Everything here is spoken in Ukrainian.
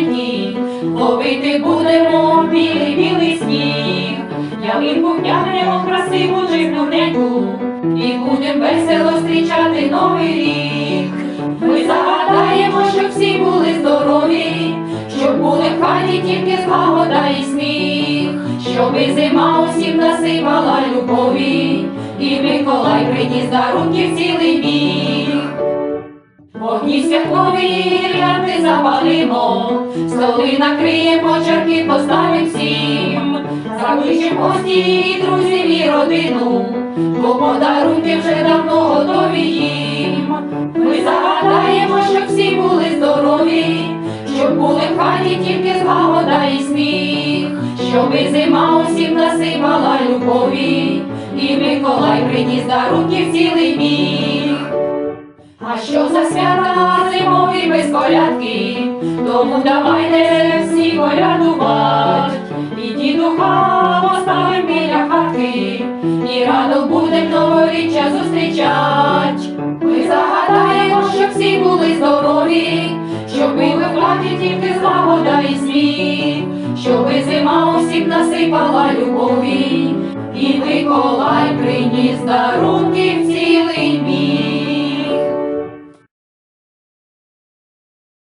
смачненькі, ловити будемо білий білий сніг, ялинку втягнемо красиву жирненьку, і будем весело зустрічати новий рік. Ми загадаємо, щоб всі були здорові, щоб були в хаті тільки злагода і сміх, щоби зима усім насипала любові, і Миколай приніс дарунків цілий біг. Вогні святкові гірлянди запалимо, столи накриємо, чарки поставим всім, закличем гості і друзів і родину, бо подарунки вже давно готові їм. Ми загадаємо, щоб всі були здорові, щоб були в хаті тільки злагода і сміх, щоби зима усім насипала любові, і Миколай приніс дарунків цілий біг. А що за свята зимові без колядки, тому давайте всі колядувати, і дідуха поставим біля хатки, і радо будем новоріччя зустрічать. Ми загадаємо, щоб всі були здорові, щоб були в хаті тільки злагода і сміх, щоби зима усім насипала любові, і Миколай приніс дарунки всі